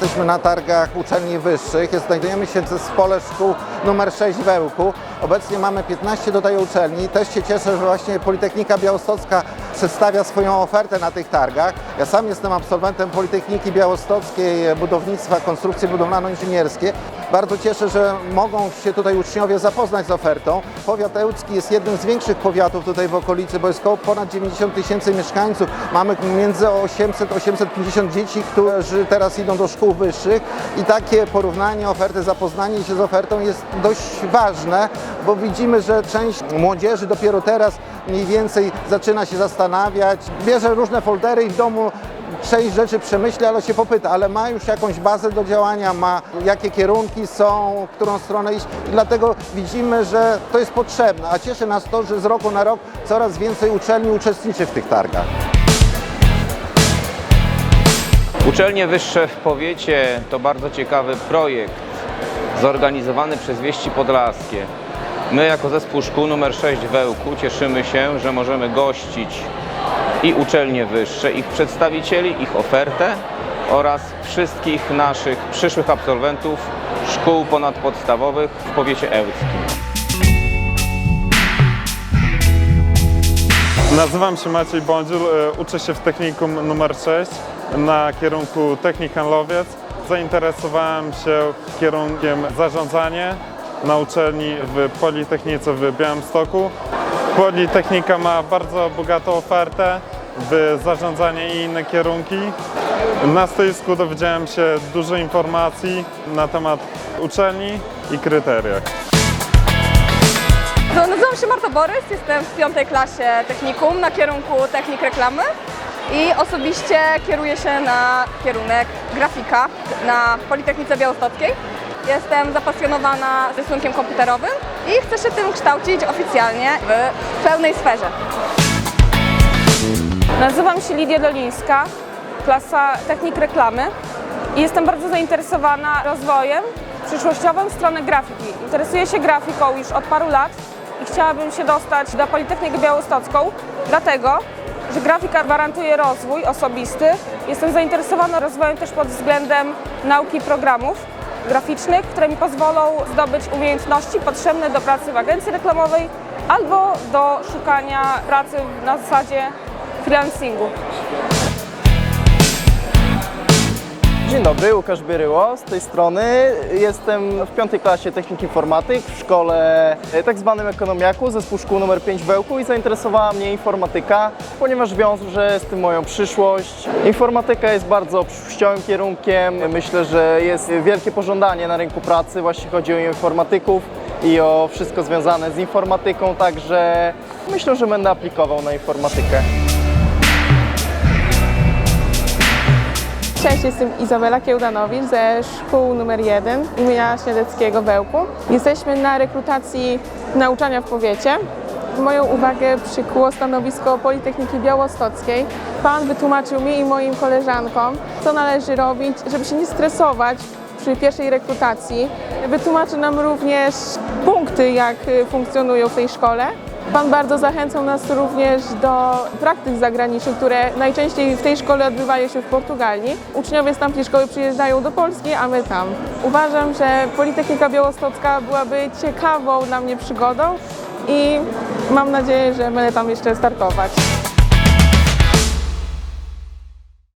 Jesteśmy na targach uczelni wyższych. Znajdujemy się w zespole szkół numer 6 w Ełku. Obecnie mamy 15 tutaj uczelni. Też się cieszę, że właśnie Politechnika Białostocka przedstawia swoją ofertę na tych targach. Ja sam jestem absolwentem Politechniki Białostockiej Budownictwa, Konstrukcje Budowlano-Inżynierskie. Bardzo cieszę, że mogą się tutaj uczniowie zapoznać z ofertą. Powiat ełcki jest jednym z większych powiatów tutaj w okolicy, bo jest około ponad 90 tysięcy mieszkańców. Mamy między 800-850 dzieci, którzy teraz idą do szkół wyższych i takie porównanie oferty, zapoznanie się z ofertą jest dość ważne, bo widzimy, że część młodzieży dopiero teraz mniej więcej zaczyna się zastanawiać, bierze różne foldery i w domu część rzeczy przemyśli, ale się popyta, ale ma już jakąś bazę do działania, ma jakie kierunki są, w którą stronę iść i dlatego widzimy, że to jest potrzebne, a cieszy nas to, że z roku na rok coraz więcej uczelni uczestniczy w tych targach. Uczelnie wyższe w powiecie to bardzo ciekawy projekt zorganizowany przez Wieści Podlaskie. My jako zespół szkół nr 6 w cieszymy się, że możemy gościć i uczelnie wyższe, ich przedstawicieli, ich ofertę oraz wszystkich naszych przyszłych absolwentów szkół ponadpodstawowych w powiecie ełckim. Nazywam się Maciej Bądziul, e, uczę się w technikum numer 6 na kierunku technik handlowiec. Zainteresowałem się kierunkiem zarządzanie na uczelni w Politechnice w Białymstoku. Politechnika ma bardzo bogatą ofertę w zarządzanie i inne kierunki. Na stoisku dowiedziałem się dużo informacji na temat uczelni i kryteriach. To nazywam się Marta Borys, jestem w piątej klasie technikum na kierunku technik reklamy i osobiście kieruję się na kierunek grafika na Politechnice Białostockiej. Jestem zapasjonowana rysunkiem komputerowym i chcę się tym kształcić oficjalnie w pełnej sferze. Nazywam się Lidia Dolińska, klasa Technik Reklamy i jestem bardzo zainteresowana rozwojem przyszłościowym strony grafiki. Interesuję się grafiką już od paru lat i chciałabym się dostać do Politechniki Białostocką, dlatego, że grafika gwarantuje rozwój osobisty. Jestem zainteresowana rozwojem też pod względem nauki programów graficznych, które mi pozwolą zdobyć umiejętności potrzebne do pracy w agencji reklamowej albo do szukania pracy na zasadzie freelancingu. Dzień dobry, Łukasz Bieryło z tej strony. Jestem w piątej klasie Technik Informatyk w szkole e, tak zwanym ekonomiaku, zespół szkół nr 5 w Bełku i zainteresowała mnie informatyka, ponieważ wiąże z tym moją przyszłość. Informatyka jest bardzo przyszłościowym kierunkiem. Myślę, że jest wielkie pożądanie na rynku pracy, właśnie chodzi o informatyków i o wszystko związane z informatyką, także myślę, że będę aplikował na informatykę. Cześć, jestem Izabela Kiełdanowicz ze szkół numer 1 imienia Śniadeckiego w Ełku. Jesteśmy na rekrutacji nauczania w powiecie. Moją uwagę przykuło stanowisko Politechniki Białostockiej. Pan wytłumaczył mi i moim koleżankom, co należy robić, żeby się nie stresować przy pierwszej rekrutacji. Wytłumaczył nam również punkty, jak y, funkcjonują w tej szkole. Pan bardzo zachęcał nas również do praktyk zagranicznych, które najczęściej w tej szkole odbywają się w Portugalii. Uczniowie z tamtej szkoły przyjeżdżają do Polski, a my tam. Uważam, że Politechnika Białostocka byłaby ciekawą dla mnie przygodą i mam nadzieję, że będę tam jeszcze startować.